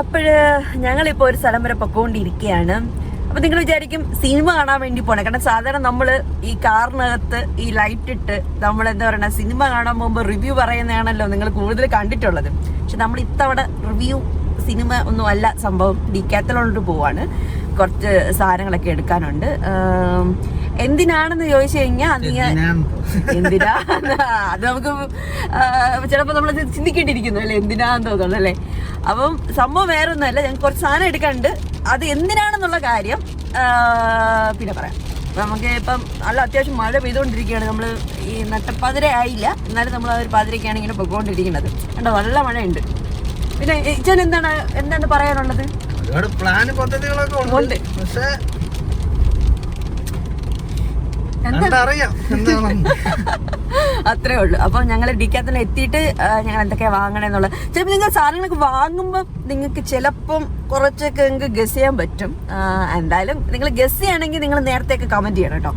അപ്പോഴ് ഞങ്ങളിപ്പോൾ ഒരു സ്ഥലം വരെ പൊക്കോണ്ടിരിക്കുകയാണ് അപ്പോൾ നിങ്ങൾ വിചാരിക്കും സിനിമ കാണാൻ വേണ്ടി പോകണം കാരണം സാധാരണ നമ്മൾ ഈ കാറിനകത്ത് ഈ ലൈറ്റ് ഇട്ട് നമ്മൾ എന്താ പറയുക സിനിമ കാണാൻ പോകുമ്പോൾ റിവ്യൂ പറയുന്നതാണല്ലോ നിങ്ങൾ കൂടുതൽ കണ്ടിട്ടുള്ളത്. പക്ഷെ നമ്മൾ ഇത്തവണ റിവ്യൂ സിനിമ ഒന്നും അല്ല സംഭവം. ഡിക്കാത്തലോട്ട് പോവാണ്. കുറച്ച് സാധനങ്ങളൊക്കെ എടുക്കാനുണ്ട്. എന്തിനാണെന്ന് ചോദിച്ചു കഴിഞ്ഞാൽ നീ എന്തിനാ? അത് നമുക്ക് ചിലപ്പോൾ നമ്മൾ ചിന്തിക്കേണ്ടിയിരിക്കുന്നു അല്ലെ? എന്തിനാന്ന് തോന്നുന്നു അല്ലേ? അപ്പം സംഭവം വേറെ ഒന്നുമല്ല ഞങ്ങൾക്ക് കുറച്ച് സാധനം എടുക്കാണ്ട് അത് എന്തിനാണെന്നുള്ള കാര്യം പിന്നെ പറയാം. നമുക്ക് ഇപ്പം നല്ല അത്യാവശ്യം മഴ പെയ്തുകൊണ്ടിരിക്കുകയാണ്. നമ്മൾ ഈ നട്ടപ്പാതിര ആയില്ല. എന്നാലും നമ്മൾ ആ ഒരു പാതിരയ്ക്കാണ് ഇങ്ങനെ പൊയ്ക്കൊണ്ടിരിക്കുന്നത്. കണ്ടോ? നല്ല മഴയുണ്ട്. പിന്നെ ഇച്ചൻ എന്താണ് എന്താണ് പറയാനുള്ളത്? ഒരുപാട് പ്ലാൻ പദ്ധതികളൊക്കെ. ഉണ്ട്. പക്ഷെ അത്രേ ഉള്ളൂ. അപ്പൊ ഞങ്ങൾ ഡിക്കാത്തിന് എത്തിയിട്ട് ഞങ്ങൾ എന്തൊക്കെയാ വാങ്ങണെന്നുള്ളത് ചിലപ്പോൾ നിങ്ങൾ സാധനങ്ങളൊക്കെ വാങ്ങുമ്പോൾ നിങ്ങൾക്ക് ചിലപ്പം കുറച്ചൊക്കെ നിങ്ങൾക്ക് ഗസ് ചെയ്യാൻ പറ്റും. എന്തായാലും നിങ്ങൾ ഗസ് ചെയ്യണമെങ്കിൽ നിങ്ങൾ നേരത്തെ നേരത്തെയൊക്കെ കമന്റ് ചെയ്യണം കേട്ടോ.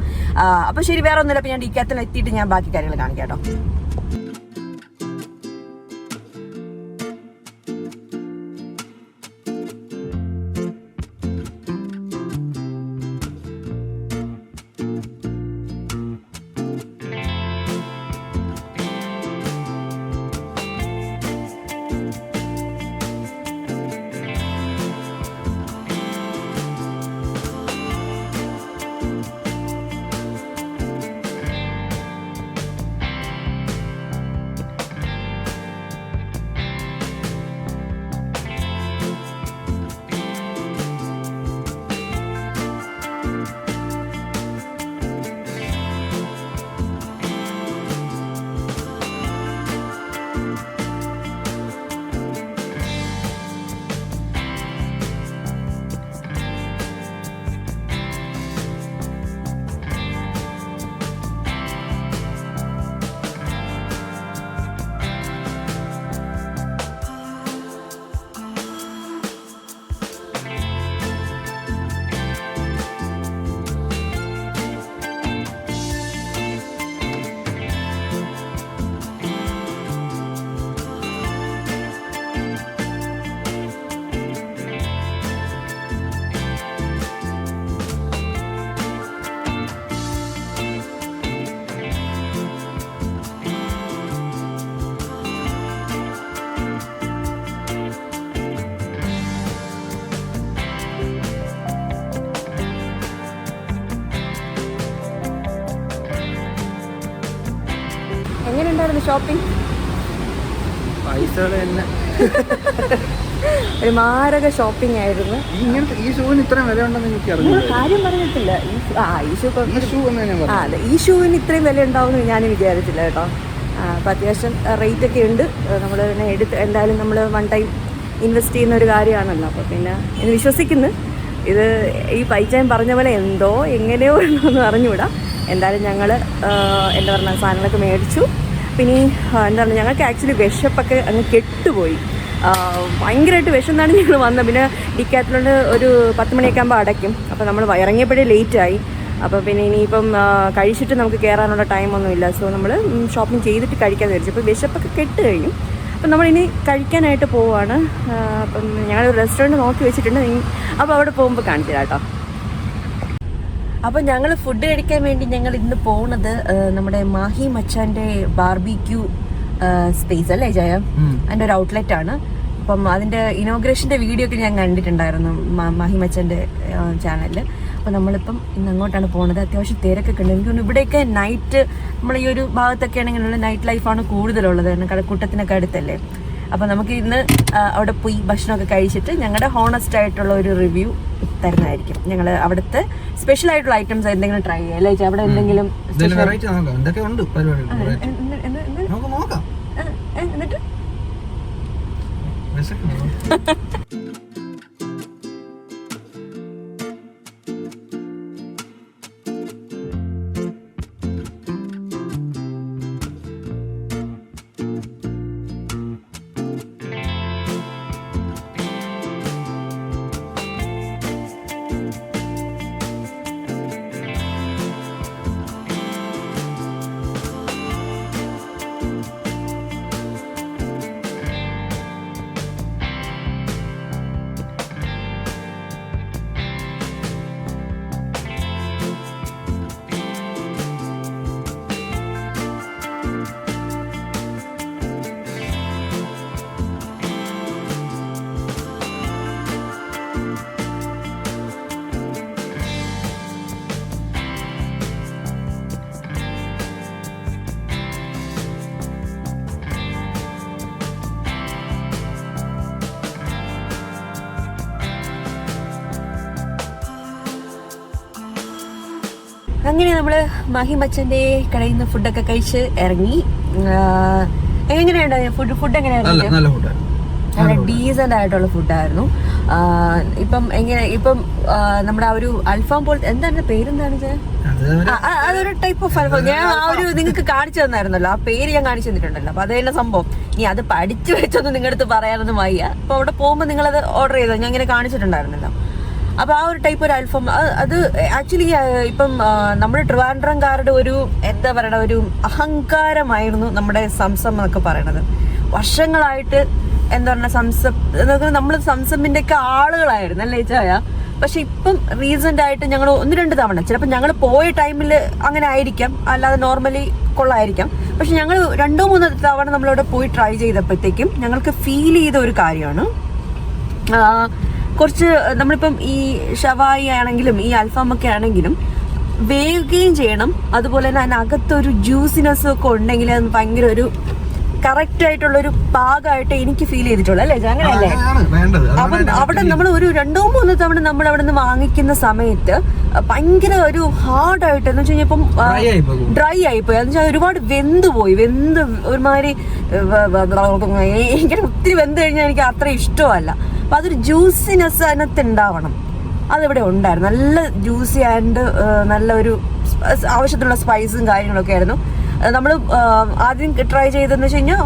അപ്പൊ ശരി വേറെ ഒന്നുമില്ല. അപ്പൊ ഞാൻ ഡിക്കാത്തിന് എത്തിയിട്ട് ഞാൻ ബാക്കി കാര്യങ്ങൾ കാണിക്കാം കേട്ടോ. എങ്ങനെയുണ്ടായിരുന്നു ഷോപ്പിംഗ് പൈസകൾ തന്നെ. ഒരു മാരക ഷോപ്പിംഗ് ആയിരുന്നു. ഇങ്ങനത്തെ ഈ ഷൂവിന് ഇത്രയും വില ഉണ്ടെന്ന് എനിക്ക് കാര്യം പറഞ്ഞിട്ടില്ല. ഈ ആ ഈ ഷൂ ഇപ്പം ഈ ഷൂ ആ അതെ ഈ ഷൂവിന് ഇത്രയും വില ഉണ്ടാവുമെന്ന് ഞാൻ വിചാരിച്ചില്ല കേട്ടോ. അപ്പം അത്യാവശ്യം റേറ്റ് ഒക്കെ ഉണ്ട്. നമ്മൾ പിന്നെ എടുത്ത് എന്തായാലും നമ്മൾ വൺ ടൈം ഇൻവെസ്റ്റ് ചെയ്യുന്ന ഒരു കാര്യമാണല്ലോ. അപ്പോൾ പിന്നെ എന്ന് വിശ്വസിക്കുന്നു. ഇത് ഈ പൈച്ചാൻ പറഞ്ഞ പോലെ എന്തോ എങ്ങനെയോ എന്നൊന്നും അറിഞ്ഞുകൂടാ. എന്തായാലും ഞങ്ങൾ എന്താ പറയുക സാധനങ്ങളൊക്കെ മേടിച്ചു. പിന്നെ എന്താ പറയുക ഞങ്ങൾക്ക് ആക്ച്വലി വിശപ്പൊക്കെ അങ്ങ് കെട്ടുപോയി. ഭയങ്കരമായിട്ട് വിശന്നാണ് ഞങ്ങൾ വന്നത്. പിന്നെ ഡിക്കാത്തിലോണ്ട് ഒരു പത്ത് മണിയൊക്കെ ആകുമ്പോൾ അടയ്ക്കും. അപ്പോൾ നമ്മൾ ഇറങ്ങിയപ്പോഴേ ലേറ്റായി അപ്പോൾ പിന്നെ ഇനിയിപ്പം കഴിച്ചിട്ട് നമുക്ക് കയറാനുള്ള ടൈമൊന്നുമില്ല സോ നമ്മൾ ഷോപ്പിംഗ് ചെയ്തിട്ട് കഴിക്കാൻ വിചാരിച്ചു. അപ്പോൾ വിശപ്പൊക്കെ കെട്ട് കഴിഞ്ഞു. അപ്പം നമ്മളിനി കഴിക്കാനായിട്ട് പോവുകയാണ് അപ്പം ഞങ്ങളൊരു റെസ്റ്റോറന്റ് നോക്കി വെച്ചിട്ടുണ്ട്. അപ്പോൾ അവിടെ പോകുമ്പോൾ കാണിച്ചു കേട്ടോ. അപ്പോൾ ഞങ്ങൾ ഫുഡ് കഴിക്കാൻ വേണ്ടി ഞങ്ങൾ ഇന്ന് പോണത് നമ്മുടെ മാഹി മച്ചാന്റെ ബാർബിക്യൂ സ്പേസ് അല്ലേ ജയ? അതിന്റെ ഒരു ഔട്ട്ലെറ്റ് ആണ്. അപ്പം അതിന്റെ ഇനോഗ്രേഷന്റെ വീഡിയോ ഒക്കെ ഞാൻ കണ്ടിട്ടുണ്ടായിരുന്നു മാഹി മച്ചന്റെ ചാനലിൽ അപ്പോൾ നമ്മളിപ്പം ഇന്ന് അങ്ങോട്ടാണ് പോണത്. അത്യാവശ്യം തിരക്കൊക്കെ ഉണ്ട്. എനിക്ക് തോന്നുന്നു ഇവിടെയൊക്കെ നൈറ്റ് നമ്മൾ ഈ ഒരു ഭാഗത്തൊക്കെ ആണെങ്കിലുള്ള നൈറ്റ് ലൈഫാണ് കൂടുതലുള്ളത്. കാരണം കടക്കൂട്ടത്തിനൊക്കെ അടുത്തല്ലേ. അപ്പോൾ നമുക്ക് ഇന്ന് അവിടെ പോയി ഭക്ഷണമൊക്കെ കഴിച്ചിട്ട് ഞങ്ങളുടെ ഹോണസ്റ്റ് ആയിട്ടുള്ള ഒരു റിവ്യൂ തരുന്നതായിരിക്കും. ഞങ്ങൾ അവിടുത്തെ സ്പെഷ്യൽ ആയിട്ടുള്ള ഐറ്റംസ് എന്തെങ്കിലും ട്രൈ ചെയ്യാം? അവിടെ എന്തെങ്കിലും ഇതിന് വിശക്കുന്നു. നമ്മൾ മാഹിം മഹിമച്ചന്റെ കടയിൽ നിന്ന് ഫുഡൊക്കെ കഴിച്ച് ഇറങ്ങി. എങ്ങനെയുണ്ടായിരുന്നു ഫുഡ് ഫുഡ് എങ്ങനെയായിരുന്നു നല്ല ഡീസന്റ് ആയിട്ടുള്ള ഫുഡായിരുന്നു ഇപ്പം എങ്ങനെ ഇപ്പം നമ്മുടെ ആ ഒരു അൽഫാം പോൽ എന്താണ് പേരെന്താണ് അതൊരു ടൈപ്പ് ഓഫ് അൽഫാം. ഞാൻ ആ ഒരു നിങ്ങൾക്ക് കാണിച്ചു തന്നായിരുന്നല്ലോ. ആ പേര് ഞാൻ കാണിച്ചു തന്നിട്ടുണ്ടല്ലോ. അപ്പൊ അതെല്ലാം സംഭവം. നീ അത് പഠിച്ചു വെച്ചൊന്നും നിങ്ങളുടെ അടുത്ത് പറയാനൊന്നും വയ്യ. അപ്പൊ അവിടെ പോകുമ്പോൾ നിങ്ങളത് ഓർഡർ ചെയ്തോ? ഞാൻ ഇങ്ങനെ കാണിച്ചിട്ടുണ്ടായിരുന്നല്ലോ. അപ്പൊ ആ ഒരു ടൈപ്പ് ഒരു അൽഫം. അത് ആക്ച്വലി ഇപ്പം നമ്മുടെ ട്രിവാൻഡ്രംകാരുടെ ഒരു എന്താ പറയണ ഒരു അഹങ്കാരമായിരുന്നു നമ്മുടെ സംസം എന്നൊക്കെ പറയണത്. വർഷങ്ങളായിട്ട് എന്താ പറയുക സംസം നമ്മൾ സംസമിന്റെ ഒക്കെ ആളുകളായിരുന്നു അല്ലേ ചായ പക്ഷെ ഇപ്പം റീസെന്റ് ആയിട്ട് ഞങ്ങൾ ഒന്ന് രണ്ട് തവണ ചിലപ്പോൾ ഞങ്ങൾ പോയ ടൈമിൽ അങ്ങനെ ആയിരിക്കാം അല്ലാതെ നോർമലി കൊള്ളായിരിക്കാം. പക്ഷെ ഞങ്ങൾ രണ്ടോ മൂന്നോ തവണ നമ്മളവിടെ പോയി ട്രൈ ചെയ്തപ്പോഴത്തേക്കും ഞങ്ങൾക്ക് ഫീൽ ചെയ്ത ഒരു കാര്യമാണ്. കുറച്ച് നമ്മളിപ്പം ഈ ഷവായി ആണെങ്കിലും ഈ അൽഫാം ഒക്കെ ആണെങ്കിലും വേവുകയും ചെയ്യണം അതുപോലെ തന്നെ അതിനകത്തൊരു ജ്യൂസിനെസ് ഒക്കെ ഉണ്ടെങ്കിൽ അത് ഭയങ്കര ഒരു കറക്റ്റ് ആയിട്ടുള്ള ഒരു പാകമായിട്ട് എനിക്ക് ഫീൽ ചെയ്തിട്ടുള്ളൂ അല്ലേ? അങ്ങനെയല്ലേ അപ്പം അവിടെ നമ്മൾ ഒരു രണ്ടോ മൂന്നോ തവണ നമ്മൾ അവിടെ നിന്ന് വാങ്ങിക്കുന്ന സമയത്ത് ഭയങ്കര ഒരു ഹാർഡായിട്ട് എന്ന് വെച്ച് കഴിഞ്ഞാൽ ഇപ്പം. ഡ്രൈ ആയിപ്പോയി എന്ന് വെച്ചാൽ ഒരുപാട് വെന്ത് പോയി വെന്ത് ഒരുമാതിരി എനിക്ക് ഒത്തിരി വെന്ത് കഴിഞ്ഞാൽ എനിക്ക് അത്ര ഇഷ്ടമല്ല അപ്പൊ അതൊരു ജ്യൂസിനെസ് അതിനകത്ത് ഉണ്ടാവണം അതിവിടെ ഉണ്ടായിരുന്നു. നല്ല ജ്യൂസി ആൻഡ് നല്ല ഒരു ആവശ്യത്തിലുള്ള സ്പൈസും കാര്യങ്ങളൊക്കെ ആയിരുന്നു. നമ്മൾ ആദ്യം ട്രൈ ചെയ്തതെന്ന് വെച്ച് കഴിഞ്ഞാൽ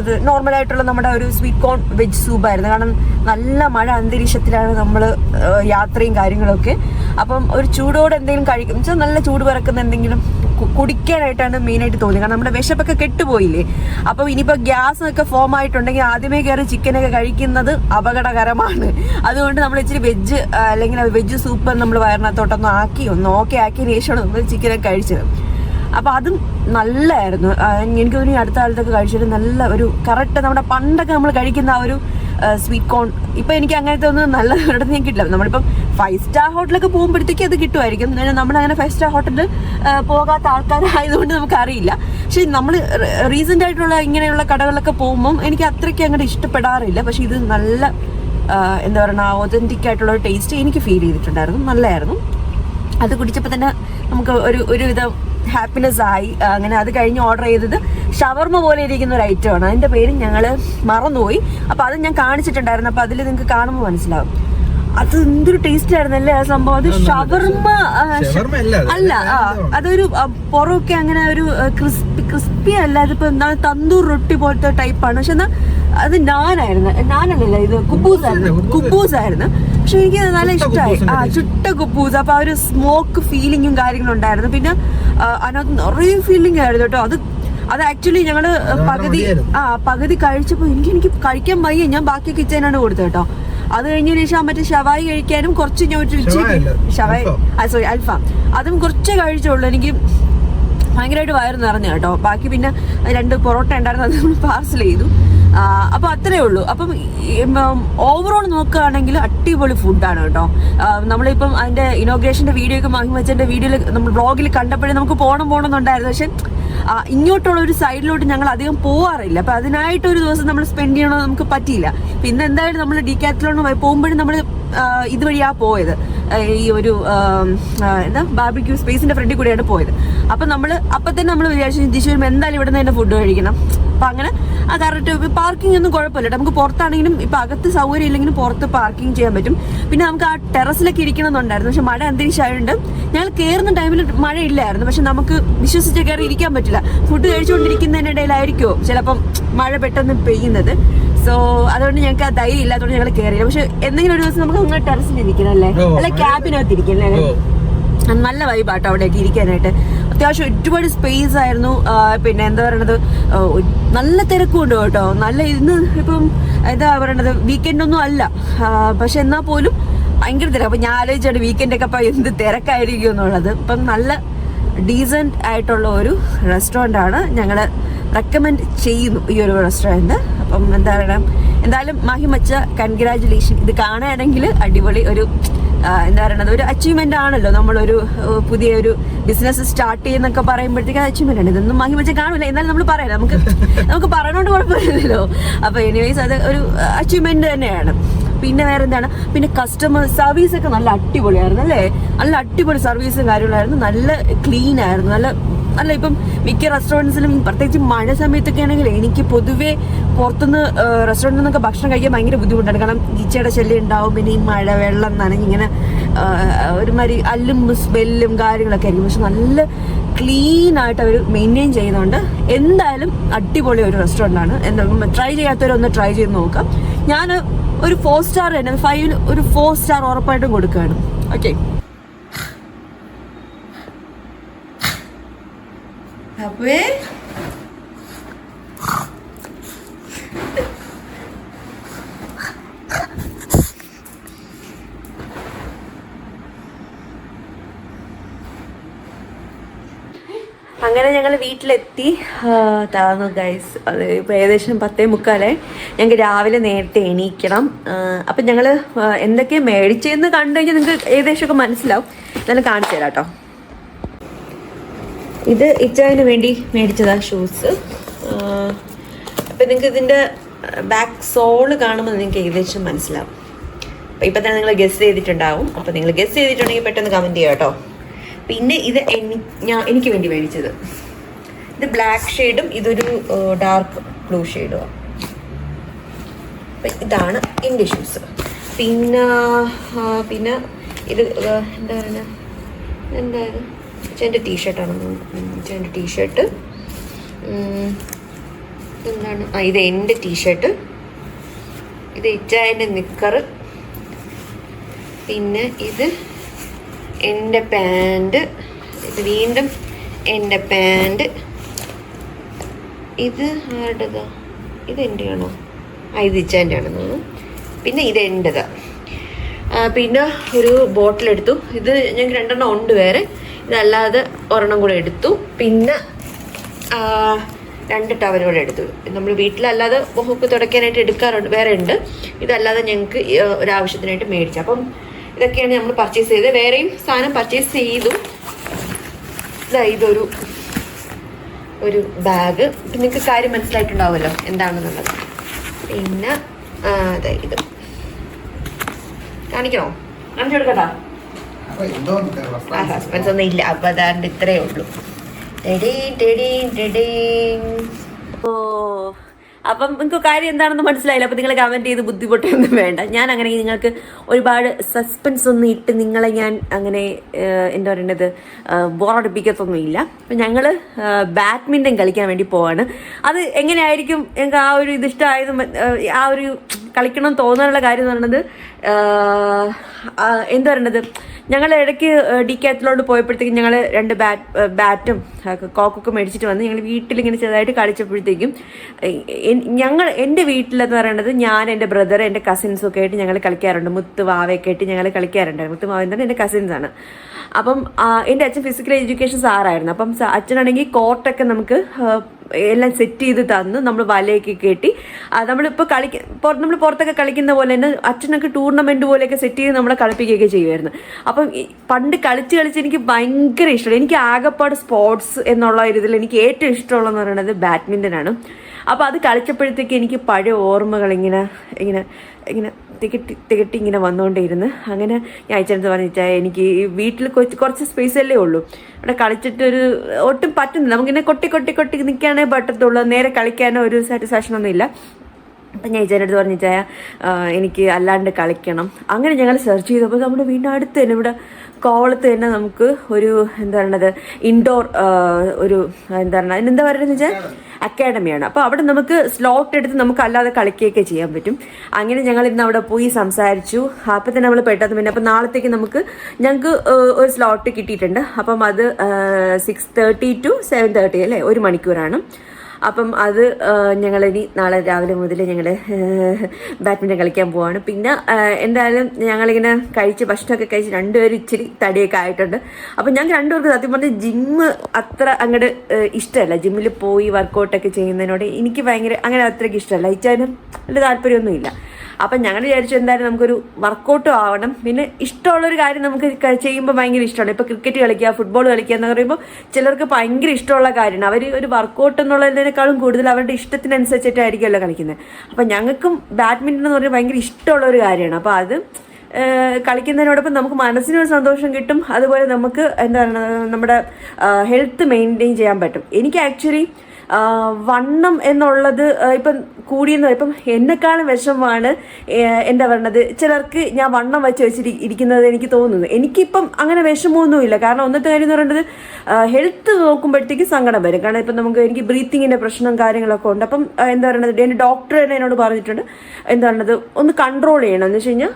ഇത് നോർമലായിട്ടുള്ള നമ്മുടെ ഒരു സ്വീറ്റ് കോൺ വെജ് സൂപ്പായിരുന്നു. കാരണം നല്ല മഴ അന്തരീക്ഷത്തിലാണ് നമ്മൾ യാത്രയും കാര്യങ്ങളൊക്കെ. അപ്പം ഒരു ചൂടോടെ എന്തെങ്കിലും കഴിക്കും. വെച്ചാൽ നല്ല ചൂട് പറക്കുന്ന എന്തെങ്കിലും കുടിക്കാനായിട്ടാണ് മെയിനായിട്ട് തോന്നിയത്. കാരണം നമ്മുടെ വിശപ്പൊക്കെ കെട്ടുപോയില്ലേ? അപ്പം ഇനിയിപ്പോൾ ഗ്യാസ് ഒക്കെ ഫോം ആയിട്ടുണ്ടെങ്കിൽ ആദ്യമേ കയറി ചിക്കനൊക്കെ കഴിക്കുന്നത് അപകടകരമാണ്. അതുകൊണ്ട് നമ്മൾ ഇച്ചിരി വെജ് അല്ലെങ്കിൽ വെജ് സൂപ്പ് നമ്മൾ വയറിനകത്തോട്ടൊന്ന് ആക്കി ഒന്ന് ഓക്കെ ആക്കിയതിന് ശേഷമാണ് നമ്മൾ ചിക്കനൊക്കെ കഴിച്ചത്. അപ്പൊ അതും നല്ലായിരുന്നു. ആ, എനിക്ക് തോന്നി അടുത്ത കാലത്തൊക്കെ കഴിച്ചിട്ട് നല്ല ഒരു കറക്റ്റ് നമ്മുടെ പണ്ടൊക്കെ നമ്മൾ കഴിക്കുന്ന ആ ഒരു സ്വീറ്റ് കോൺ ഇപ്പൊ എനിക്ക് അങ്ങനത്തെ ഒന്നും നല്ല ഒരിടത്ത് ഞാൻ കിട്ടില്ല. നമ്മളിപ്പം ഫൈവ് സ്റ്റാർ ഹോട്ടലൊക്കെ പോകുമ്പോഴത്തേക്ക് അത് കിട്ടുമായിരിക്കും. നമ്മളങ്ങനെ ഫൈവ് സ്റ്റാർ ഹോട്ടലിൽ പോകാത്ത ആൾക്കാരായതുകൊണ്ട് നമുക്ക് അറിയില്ല പക്ഷെ നമ്മൾ റീസെന്റ് ആയിട്ടുള്ള ഇങ്ങനെയുള്ള കടകളിലൊക്കെ പോകുമ്പം എനിക്ക് അത്രയ്ക്ക് അങ്ങോട്ട് ഇഷ്ടപ്പെടാറില്ല. പക്ഷേ ഇത് നല്ല എന്താ പറയുക ഒതന്റിക് ആയിട്ടുള്ള ഒരു ടേസ്റ്റ് എനിക്ക് ഫീൽ ചെയ്തിട്ടുണ്ടായിരുന്നു. നല്ലതായിരുന്നു അത് കുടിച്ചപ്പോൾ തന്നെ നമുക്ക് ഒരു ഒരുവിധം ഹാപ്പിനെസ് ആയി. അങ്ങനെ അത് കഴിഞ്ഞ് ഓർഡർ ചെയ്തത് ഷവർമ പോലെ ഇരിക്കുന്ന ഒരു ഐറ്റം ആണ്. അതിന്റെ പേര് ഞങ്ങൾ മറന്നുപോയി. അപ്പൊ അത് ഞാൻ കാണിച്ചിട്ടുണ്ടായിരുന്നു. അപ്പൊ അതിൽ നിങ്ങൾക്ക് കാണുമ്പോൾ മനസ്സിലാവും. അത് എന്തൊരു ടേസ്റ്റ് ആയിരുന്നല്ലേ ആ സംഭവം? അത് ഷവർമ അല്ല അതൊരു പുറമൊക്കെ അങ്ങനെ ഒരു ക്രിസ്പി ക്രിസ്പി അല്ല അതിപ്പോ എന്താ തന്തൂർ റൊട്ടി പോലത്തെ ടൈപ്പാണ് പക്ഷെ എന്നാ അത് നാനായിരുന്നു. നാനല്ല ഇത് കുബൂസ് ആയിരുന്നു. കുബൂസ്. ആയിരുന്നു. പക്ഷെ എനിക്ക് നല്ല ഇഷ്ടമായി ആ ചുട്ട കുബൂസ്. അപ്പൊ ആ ഒരു സ്മോക്ക് ഫീലിങ്ങും കാര്യങ്ങളും ഉണ്ടായിരുന്നു. പിന്നെ അതിനകത്ത് നിറയെ ഫീലിംഗ് ആയിരുന്നു കേട്ടോ. അത് അത് ആക്ച്വലി ഞങ്ങൾ പകുതി ആ പകുതി കഴിച്ചപ്പോ എനിക്ക് എനിക്ക് കഴിക്കാൻ വയ്യ. ഞാൻ ബാക്കി കിച്ചനാണ് കൊടുത്തത് കേട്ടോ. അത് കഴിഞ്ഞ ശേഷം മറ്റേ ഷവായി കഴിക്കാനും കുറച്ച് ഞാൻ ഒരു ഷവായി. സോറി അൽഫാം. അതും കുറച്ചേ കഴിച്ചുള്ളൂ. എനിക്ക് ഭയങ്കരമായിട്ട് വയറ് നിറഞ്ഞു കേട്ടോ. ബാക്കി പിന്നെ രണ്ട് പൊറോട്ട ഉണ്ടായിരുന്നു അത് പാർസൽ ചെയ്തു. ആ, അപ്പൊ അത്രേ ഉള്ളൂ അപ്പം ഓവറോൾ നോക്കുകയാണെങ്കിൽ അടിപൊളി ഫുഡാണ് കേട്ടോ നമ്മളിപ്പം അതിന്റെ ഇനോഗ്രേഷന്റെ വീഡിയോ ഒക്കെ വാങ്ങി വെച്ചതിന്റെ വീഡിയോയിൽ നമ്മൾ ബ്ലോഗിൽ കണ്ടപ്പോഴേ നമുക്ക് പോകണം പോകണം എന്നുണ്ടായിരുന്നു പക്ഷെ ഇങ്ങോട്ടുള്ള ഒരു സൈഡിലോട്ട് ഞങ്ങൾ അധികം പോവാറില്ല അപ്പൊ അതിനായിട്ട് ഒരു ദിവസം നമ്മൾ സ്പെൻഡ് ചെയ്യണമെന്ന് നമുക്ക് പറ്റിയില്ല പിന്നെ എന്തായാലും നമ്മൾ ഡിക്കാറ്റിലോണ് പോകുമ്പോഴും നമ്മൾ ഇതുവഴിയാ പോയത് ഈ ഒരു എന്താ ബാർബിക്യൂ സ്പേസിന്റെ ഫ്രണ്ടിൽ കൂടെയാണ് പോയത് അപ്പൊ നമ്മൾ അപ്പൊ തന്നെ നമ്മൾ വിചാരിച്ചു തിരിച്ചു വരുമ്പോൾ എന്തായാലും ഇവിടെ നിന്ന് തന്നെ ഫുഡ് കഴിക്കണം അപ്പൊ അങ്ങനെ ആ കറക്റ്റ് പാർക്കിംഗ് ഒന്നും കുഴപ്പമില്ല നമുക്ക് പുറത്താണെങ്കിലും ഇപ്പം അകത്ത് സൗകര്യം ഇല്ലെങ്കിലും പുറത്ത് പാർക്കിംഗ് ചെയ്യാൻ പറ്റും. പിന്നെ നമുക്ക് ആ ടെറസിലൊക്കെ ഇരിക്കണമെന്നുണ്ടായിരുന്നു. പക്ഷെ മഴ അന്തരീക്ഷമായതുകൊണ്ട് ഞങ്ങൾ കയറുന്ന ടൈമിൽ മഴ ഇല്ലായിരുന്നു പക്ഷെ നമുക്ക് വിശ്വസിച്ച് കയറി ഇരിക്കാൻ പറ്റില്ല. ഫുഡ് കഴിച്ചുകൊണ്ടിരിക്കുന്നതിനിടയിലായിരിക്കുമോ ചിലപ്പം മഴ പെട്ടെന്ന് പെയ്യുന്നത്. സോ അതുകൊണ്ട് ഞങ്ങൾക്ക് ആ ധൈര്യം ഇല്ലാത്തതുകൊണ്ട് ഞങ്ങൾ കയറിയില്ല പക്ഷെ എന്തെങ്കിലും ഒരു ദിവസം നമുക്ക് അങ്ങ് ടെറസിൽ ഇരിക്കണം അല്ലേ അല്ലെ ക്യാബിനകത്ത് ഇരിക്കണം അല്ലേ. നല്ല വൈബാട്ടോ അവിടെയൊക്കെ ഇരിക്കാനായിട്ട്. അത്യാവശ്യം ഒരുപാട് സ്പേസ് ആയിരുന്നു. പിന്നെ എന്താ പറയണത്? നല്ല തിരക്കുണ്ട് കേട്ടോ. നല്ല ഇന്ന് ഇപ്പം എന്താ പറയണത്? വീക്കെൻഡൊന്നും അല്ല. പക്ഷെ എന്നാൽ പോലും ഭയങ്കര തിരക്ക് അപ്പം ഞാൻ ആലോചിച്ചാണ് വീക്കെൻഡൊക്കെ അപ്പം എന്ത് തിരക്കായിരിക്കും എന്നുള്ളത്. ഇപ്പം നല്ല ഡീസന്റ് ആയിട്ടുള്ള ഒരു റെസ്റ്റോറന്റ് ആണ് ഞങ്ങൾ റെക്കമെൻഡ് ചെയ്യുന്നു ഈ ഒരു റെസ്റ്റോറന്റ് അപ്പം എന്താ പറയണം? എന്തായാലും മാഹിമച്ച കൺഗ്രാജുലേഷൻ. ഇത് കാണുകയാണെങ്കിൽ അടിപൊളി ഒരു എന്താ പറയുന്നത് ഒരു അച്ചീവ്മെന്റ് ആണല്ലോ. നമ്മളൊരു പുതിയൊരു ബിസിനസ് സ്റ്റാർട്ട് ചെയ്യുന്നൊക്കെ പറയുമ്പോഴത്തേക്ക് അച്ചീവ്മെന്റ് ആണ്. ഇതൊന്നും വാങ്ങി വെച്ചാൽ കാണില്ല. എന്നാലും നമ്മൾ പറയാം നമുക്ക് നമുക്ക് പറയണോണ്ട് കുഴപ്പമില്ലല്ലോ. അപ്പൊ എനിവേസ് അത് ഒരു അച്ചീവ്മെന്റ് തന്നെയാണ്. പിന്നെ വേറെ എന്താണ് പിന്നെ കസ്റ്റമർ സർവീസ് ഒക്കെ നല്ല അടിപൊളിയായിരുന്നു അല്ലേ? നല്ല അടിപൊളി സർവീസും കാര്യങ്ങളായിരുന്നു. നല്ല ക്ലീൻ ആയിരുന്നു. നല്ല അല്ല ഇപ്പം മിക്ക റെസ്റ്റോറന്റ്സിലും പ്രത്യേകിച്ച് മഴ സമയത്തൊക്കെ ആണെങ്കിൽ എനിക്ക് പൊതുവേ പുറത്തുനിന്ന് റെസ്റ്റോറന്റിൽ നിന്നൊക്കെ ഭക്ഷണം കഴിക്കാൻ ഭയങ്കര ബുദ്ധിമുട്ടാണ്. കാരണം ഈച്ചയുടെ ശല്യം ഉണ്ടാവും പിന്നെ ഈ മഴ വെള്ളം നനഞ്ഞിങ്ങനെ ഇങ്ങനെ ഒരുമാതിരി അല്ലും സ്മെല്ലും കാര്യങ്ങളൊക്കെ ആയിരിക്കും. പക്ഷെ നല്ല ക്ലീൻ ആയിട്ട് അവർ മെയിന്റെയിൻ ചെയ്യുന്നുണ്ട്. എന്തായാലും അടിപൊളി ഒരു റെസ്റ്റോറന്റ് ആണ്. എന്താ ട്രൈ ചെയ്യാത്തവരൊന്ന് ട്രൈ ചെയ്ത് നോക്കാം. ഞാൻ ഒരു ഫോർ സ്റ്റാർ തന്നെ ഫൈവ് ഒരു ഫോർ സ്റ്റാർ ഉറപ്പായിട്ടും കൊടുക്കുകയാണ്. ഓക്കെ അപ്പേ അങ്ങനെ ഞങ്ങൾ വീട്ടിലെത്തി. താന്നു ഗൈസ്. അത് ഇപ്പോൾ ഏകദേശം പത്തേ മുക്കാലേ ഞങ്ങൾക്ക് രാവിലെ നേരത്തെ എണീക്കണം. അപ്പം ഞങ്ങൾ എന്തൊക്കെയാണ് മേടിച്ചതെന്ന് കണ്ടു കഴിഞ്ഞാൽ നിങ്ങൾക്ക് ഏകദേശമൊക്കെ മനസ്സിലാവും. എന്നാലും കാണിച്ചു തരാം കേട്ടോ ഇത് ഇച്ചായന് വേണ്ടി മേടിച്ചതാണ് ഷൂസ്. അപ്പം നിങ്ങൾക്ക് ഇതിന്റെ ബാക്ക് സോൾ കാണുമ്പോൾ നിങ്ങൾക്ക് ഏകദേശം മനസ്സിലാവും. അപ്പം ഇപ്പം തന്നെ നിങ്ങൾ ഗസ് ചെയ്തിട്ടുണ്ടാവും. അപ്പം നിങ്ങൾ ഗസ് ചെയ്തിട്ടുണ്ടെങ്കിൽ പെട്ടെന്ന് കമന്റ് ചെയ്യാം കേട്ടോ. പിന്നെ ഇത് എനിക്ക് വേണ്ടി മേടിച്ചത്. ഇത് ബ്ലാക്ക് ഷെയ്ഡും ഇതൊരു ഡാർക്ക് ബ്ലൂ ഷെയ്ഡും അപ്പം ഇതാണ് എന്റെ ഷൂസ് പിന്നെ പിന്നെ ഇത് എന്താണ് എന്താ പറയുക എന്താ ചേന്റെ ടീഷർട്ടാണ് ചേന്റെ ടീഷർട്ട് എന്താണ് ആ ഇത് എന്റെ ടീഷർട്ട് ഇത് ഇച്ചായന്റെ നിക്കർ. പിന്നെ ഇത് എന്റെ പാന്റ് ഇത് വീണ്ടും എന്റെ പാന്റ് ഇത് ആരുടേതാ? ഇത് എന്റെയാണോ ആ ഇത് ഇച്ചാന്റെ ആണെന്ന് തോന്നുന്നു. പിന്നെ ഇത് എന്റെതാ പിന്നെ ഒരു ബോട്ടിൽ എടുത്തു ഇത് ഞങ്ങൾക്ക് രണ്ടെണ്ണം ഉണ്ട് വേറെ. ഇതല്ലാതെ ഒരെണ്ണം കൂടെ എടുത്തു. പിന്നെ രണ്ട് ടവൽ കൂടെ എടുത്തു. നമ്മൾ വീട്ടിലല്ലാതെ മുഖമൊക്കെ തുടയ്ക്കാനായിട്ട് എടുക്കാറുണ്ട്. വേറെ ഉണ്ട്. ഇതല്ലാതെ ഞങ്ങൾക്ക് ഒരാവശ്യത്തിനായിട്ട് മേടിച്ചു അപ്പം ഇതൊക്കെയാണ് നമ്മൾ പർച്ചേസ് ചെയ്തത്. വേറെയും സാധനം പർച്ചേസ് ചെയ്തു. ഇതാ ഇതൊരു ഒരു ബാഗ് നിങ്ങൾക്ക് കാര്യം മനസ്സിലായിട്ടുണ്ടാവുമല്ലോ എന്താണെന്നുള്ളത്. പിന്നെ അതെ ഇത്. കാണിക്കണോ? കാണിച്ചു കൊടുക്കട്ടാ. ഒന്നും ഇല്ല അപ്പൊ അതാണ്ട് ഇത്രേ ഉള്ളൂ. ഓ അപ്പം നിങ്ങൾക്ക് കാര്യം എന്താണെന്ന് മനസ്സിലായില്ല. അപ്പം നിങ്ങൾ കമന്റ് ചെയ്ത് ബുദ്ധിമുട്ടൊന്നും വേണ്ട. ഞാൻ അങ്ങനെ നിങ്ങൾക്ക് ഒരുപാട് സസ്പെൻസ് ഒന്നും ഇട്ട് നിങ്ങളെ ഞാൻ അങ്ങനെ എന്താ പറയേണ്ടത് ബോറടിപ്പിക്കത്തൊന്നുമില്ല അപ്പം ഞങ്ങൾ ബാഡ്മിന്റൺ കളിക്കാൻ വേണ്ടി പോവാണ്. അത് എങ്ങനെയായിരിക്കും? ഞങ്ങൾക്ക് ആ ഒരു ഇത് ഇഷ്ടമായത് മ- ഏഹ്, ആ ഒരു കളിക്കണം തോന്നാനുള്ള കാര്യം എന്ന് പറയുന്നത് എന്താ പറയണത്? ഞങ്ങൾ ഇടയ്ക്ക് ഡി കാത്തിലോട്ട് പോയപ്പോഴത്തേക്കും ഞങ്ങൾ രണ്ട് ബാറ്റ് ബാറ്റും കോക്കൊക്കെ മേടിച്ചിട്ട് വന്ന് ഞങ്ങൾ വീട്ടിലിങ്ങനെ ചെറുതായിട്ട് കളിച്ചപ്പോഴത്തേക്കും ഞങ്ങൾ എന്റെ വീട്ടിലെന്ന് പറയുന്നത് ഞാൻ എന്റെ ബ്രദർ എന്റെ കസിൻസൊക്കെ ആയിട്ട് ഞങ്ങൾ കളിക്കാറുണ്ട്. മുത്ത് വാവയൊക്കെ ആയിട്ട് ഞങ്ങൾ കളിക്കാറുണ്ട്. മുത്ത് വാവ പറഞ്ഞാൽ എന്റെ കസിൻസാണ് അപ്പം എന്റെ അച്ഛൻ ഫിസിക്കൽ എഡ്യൂക്കേഷൻ സാറായിരുന്നു അപ്പം അച്ഛനാണെങ്കിൽ കോർട്ടൊക്കെ നമുക്ക് എല്ലാം സെറ്റ് ചെയ്ത് തന്ന് നമ്മൾ വലയൊക്കെ കെട്ടി നമ്മളിപ്പോൾ കളിക്ക നമ്മൾ പുറത്തൊക്കെ കളിക്കുന്ന പോലെ തന്നെ അച്ഛനൊക്കെ ടൂർണമെന്റ് പോലെയൊക്കെ സെറ്റ് ചെയ്ത് നമ്മളെ കളിപ്പിക്കുകയൊക്കെ ചെയ്യുമായിരുന്നു. അപ്പം പണ്ട് കളിച്ച് കളിച്ച് എനിക്ക് ഭയങ്കര ഇഷ്ടമാണ് എനിക്ക് ആകെപ്പാട് സ്പോർട്സ് എന്നുള്ള ഇതിൽ എനിക്ക് ഏറ്റവും ഇഷ്ടമുള്ളതെന്ന് പറയുന്നത് ബാഡ്മിന്റൺ ആണ്. അപ്പോൾ അത് കളിച്ചപ്പോഴത്തേക്ക് എനിക്ക് പഴയ ഓർമ്മകൾ ഇങ്ങനെ ഇങ്ങനെ ഇങ്ങനെ തികട്ടി തികട്ടി ഇങ്ങനെ വന്നുകൊണ്ടേയിരുന്നു അങ്ങനെ ഞാൻ അയച്ചെടുത്ത് പറഞ്ഞാൽ എനിക്ക് വീട്ടിൽ കുറച്ച് സ്പേസ് അല്ലേ ഉള്ളൂ. അവിടെ കളിച്ചിട്ടൊരു ഒട്ടും പറ്റുന്നില്ല. നമുക്കിങ്ങനെ കൊട്ടി കൊട്ടി കൊട്ടി നിൽക്കാനേ പറ്റത്തുള്ളൂ. നേരെ കളിക്കാനോ ഒരു സാറ്റിസ്ഫാക്ഷൻ ഒന്നും ഇല്ല. അപ്പം ഞാൻ ഇച്ചാന്റെ അടുത്ത് പറഞ്ഞു ചായ എനിക്ക് അല്ലാണ്ട് കളിക്കണം. അങ്ങനെ ഞങ്ങൾ സെർച്ച് ചെയ്തപ്പോൾ നമ്മുടെ വീടിന്റെ അടുത്ത് തന്നെ ഇവിടെ കോവളത്ത് തന്നെ നമുക്ക് ഒരു എന്താ പറയണത് ഇൻഡോർ ഒരു എന്താ പറയുക അതിനെന്താ പറയുന്നത് വെച്ചാൽ അക്കാഡമിയാണ് അപ്പോൾ അവിടെ നമുക്ക് സ്ലോട്ട് എടുത്ത് നമുക്ക് അല്ലാതെ കളിക്കുകയൊക്കെ ചെയ്യാൻ പറ്റും. അങ്ങനെ ഞങ്ങൾ ഇന്ന് അവിടെ പോയി സംസാരിച്ചു. അപ്പം തന്നെ നമ്മൾ പെട്ടെന്ന് പിന്നെ അപ്പം നാളത്തേക്ക് നമുക്ക് ഞങ്ങൾക്ക് ഒരു സ്ലോട്ട് കിട്ടിയിട്ടുണ്ട്. അപ്പം അത് six thirty to seven thirty അല്ലേ? ഒരു മണിക്കൂറാണ്. അപ്പം അത് ഞങ്ങൾ ഇനി നാളെ രാവിലെ മുതൽ ഞങ്ങൾ ബാഡ്മിന്റൺ കളിക്കാൻ പോവാണ്. പിന്നെ എന്തായാലും ഞങ്ങളിങ്ങനെ കഴിച്ച് ഭക്ഷണമൊക്കെ കഴിച്ച് രണ്ടുപേരും ഇച്ചിരി തടിയൊക്കെ ആയിട്ടുണ്ട്. അപ്പം ഞങ്ങൾക്ക് രണ്ടുപേർക്ക് സത്യം പറഞ്ഞാൽ ജിമ്മ് അത്ര അങ്ങോട്ട് ഇഷ്ടമല്ല. ജിമ്മിൽ പോയി വർക്കൗട്ടൊക്കെ ചെയ്യുന്നതിനോട് എനിക്ക് ഭയങ്കര അങ്ങനെ അത്രയ്ക്ക് ഇഷ്ടമല്ല. ഇച്ചാനും വലിയ താല്പര്യമൊന്നുമില്ല. അപ്പം ഞങ്ങൾ വിചാരിച്ചു എന്തായാലും നമുക്കൊരു വർക്കൗട്ടും ആവണം. പിന്നെ ഇഷ്ടമുള്ളൊരു കാര്യം നമുക്ക് ചെയ്യുമ്പോൾ ഭയങ്കര ഇഷ്ടമാണ്. ഇപ്പോൾ ക്രിക്കറ്റ് കളിക്കുക ഫുട്ബോൾ കളിക്കുക എന്ന് പറയുമ്പോൾ ചിലർക്ക് ഭയങ്കര ഇഷ്ടമുള്ള കാര്യമാണ്. അവർ ഒരു വർക്കൗട്ട് എന്നുള്ളതിനേക്കാളും കൂടുതൽ അവരുടെ ഇഷ്ടത്തിനനുസരിച്ചിട്ടായിരിക്കുമല്ലോ കളിക്കുന്നത്. അപ്പം ഞങ്ങൾക്കും ബാഡ്മിന്റൺ എന്ന് പറഞ്ഞാൽ ഭയങ്കര ഇഷ്ടമുള്ള ഒരു കാര്യമാണ്. അപ്പോൾ അത് കളിക്കുന്നതിനോടൊപ്പം നമുക്ക് മനസ്സിനൊരു സന്തോഷം കിട്ടും. അതുപോലെ നമുക്ക് എന്താണ് നമ്മുടെ ഹെൽത്ത് മെയിന്റെയിൻ ചെയ്യാൻ പറ്റും. എനിക്ക് ആക്ച്വലി വണ്ണം എന്നുള്ളത് ഇപ്പം കൂടിയെന്ന് ഇപ്പം എന്നെക്കാളും വിഷമമാണ് എന്താ പറയണത്? ചിലർക്ക് ഞാൻ വണ്ണം വെച്ച് വെച്ചിരി ഇരിക്കുന്നത് എനിക്ക് തോന്നുന്നു. എനിക്കിപ്പം അങ്ങനെ വിഷമമൊന്നുമില്ല. കാരണം ഒന്നത്തെ കാര്യം എന്ന് പറയുന്നത് ഹെൽത്ത് നോക്കുമ്പോഴത്തേക്ക് സങ്കടം വരും. കാരണം ഇപ്പം നമുക്ക് എനിക്ക് ബ്രീത്തിങ്ങിന്റെ പ്രശ്നം കാര്യങ്ങളൊക്കെ ഉണ്ട്. അപ്പം എന്താ പറയുന്നത് എന്റെ ഡോക്ടർ തന്നെ എന്നോട് പറഞ്ഞിട്ടുണ്ട്. എന്താ പറയുന്നത് ഒന്ന് കൺട്രോൾ ചെയ്യണം. എന്ന് വെച്ച് കഴിഞ്ഞാൽ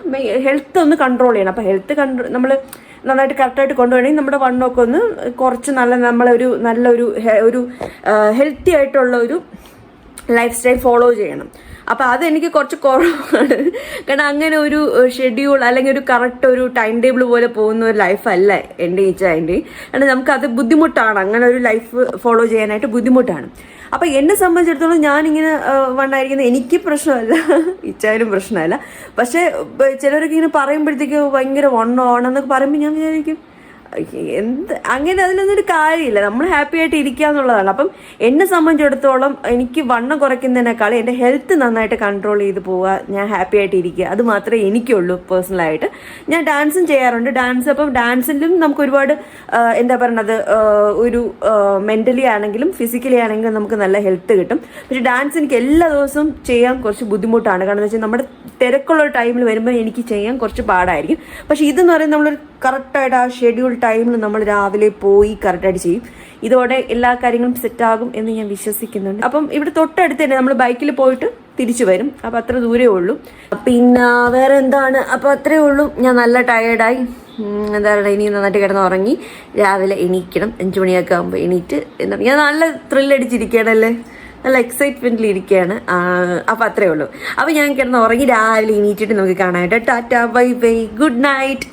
ഹെൽത്ത് ഒന്ന് കൺട്രോൾ ചെയ്യണം. അപ്പം ഹെൽത്ത് കൺട്രോൾ നമ്മൾ നന്നായിട്ട് കറക്റ്റായിട്ട് കൊണ്ടുപോകണമെങ്കിൽ നമ്മുടെ വണ്ണമൊക്കെ ഒന്ന് കുറച്ച് നല്ല നമ്മളൊരു നല്ലൊരു ഒരു ഹെൽത്തി ആയിട്ടുള്ള ഒരു ലൈഫ് സ്റ്റൈൽ ഫോളോ ചെയ്യണം. അപ്പോൾ അതെനിക്ക് കുറച്ച് കുറവാണ്. കാരണം അങ്ങനെ ഒരു ഷെഡ്യൂൾ അല്ലെങ്കിൽ ഒരു കറക്റ്റ് ഒരു ടൈം ടേബിൾ പോലെ പോകുന്ന ഒരു ലൈഫല്ല എന്റെ ഈച്ചാന്റെ കാരണം നമുക്കത് ബുദ്ധിമുട്ടാണ്. അങ്ങനെ ഒരു ലൈഫ് ഫോളോ ചെയ്യാനായിട്ട് ബുദ്ധിമുട്ടാണ്. അപ്പം എന്നെ സംബന്ധിച്ചിടത്തോളം ഞാനിങ്ങനെ വണ്ണായിരിക്കുന്നത് എനിക്ക് പ്രശ്നമല്ല. ഇച്ചായാലും പ്രശ്നമല്ല. പക്ഷേ ചിലരൊക്കെ ഇങ്ങനെ പറയുമ്പോഴത്തേക്ക് ഭയങ്കര വണ്ണമാണെന്നൊക്കെ പറയുമ്പോൾ ഞാൻ വിചാരിക്കും എന്ത് അങ്ങനെ ഒരു കാര്യമില്ല. നമ്മൾ ഹാപ്പി ആയിട്ട് ഇരിക്കുക എന്നുള്ളതാണ്. അപ്പം എന്നെ സംബന്ധിച്ചിടത്തോളം എനിക്ക് വണ്ണം കുറയ്ക്കുന്നതിനേക്കാൾ എന്റെ ഹെൽത്ത് നന്നായിട്ട് കൺട്രോൾ ചെയ്ത് പോവുക ഞാൻ ഹാപ്പി ആയിട്ട് ഇരിക്കുക അത് മാത്രമേ എനിക്കുള്ളൂ പേഴ്സണലായിട്ട് ഞാൻ ഡാൻസും ചെയ്യാറുണ്ട്. ഡാൻസ് അപ്പം ഡാൻസിലും നമുക്ക് ഒരുപാട് എന്താ പറയണത് ഒരു മെന്റലി ആണെങ്കിലും ഫിസിക്കലി ആണെങ്കിലും നമുക്ക് നല്ല ഹെൽത്ത് കിട്ടും. പക്ഷെ ഡാൻസ് എനിക്ക് എല്ലാ ദിവസവും ചെയ്യാൻ കുറച്ച് ബുദ്ധിമുട്ടാണ്. കാരണം എന്താ വെച്ചാൽ നമ്മുടെ തിരക്കുള്ള ടൈമിൽ വരുമ്പോൾ എനിക്ക് ചെയ്യാൻ കുറച്ച് പാടായിരിക്കും. പക്ഷെ ഇതെന്ന് പറയുന്നത് നമ്മളൊരു കറക്റ്റായിട്ട് ആ ഷെഡ്യൂൾ ടൈമിൽ നമ്മൾ രാവിലെ പോയി കറക്റ്റായിട്ട് ചെയ്യും. ഇതോടെ എല്ലാ കാര്യങ്ങളും സെറ്റാകും എന്ന് ഞാൻ വിശ്വസിക്കുന്നുണ്ട്. അപ്പം ഇവിടെ തൊട്ടടുത്ത് തന്നെ നമ്മൾ ബൈക്കിൽ പോയിട്ട് തിരിച്ചു വരും. അപ്പം അത്ര ദൂരേ ഉള്ളൂ. പിന്നെ വേറെ എന്താണ്? അപ്പം അത്രേ ഉള്ളൂ. ഞാൻ നല്ല ടയേർഡായി എന്താ പറയുക ഇനി നന്നായിട്ട് കിടന്ന് ഉറങ്ങി രാവിലെ എണീക്കണം. അഞ്ചു മണിയൊക്കെ ആകുമ്പോൾ എണീറ്റ് എന്താ പറയുക. ഞാൻ നല്ല ത്രില്ലടിച്ചിരിക്കുകയാണല്ലേ നല്ല എക്സൈറ്റ്മെന്റിൽ ഇരിക്കുകയാണ്. അപ്പം അത്രേ ഉള്ളൂ. അപ്പോൾ ഞാൻ കിടന്ന് ഉറങ്ങി രാവിലെ എണീറ്റിട്ട് നമുക്ക് കാണാം tata bye bye. Good night.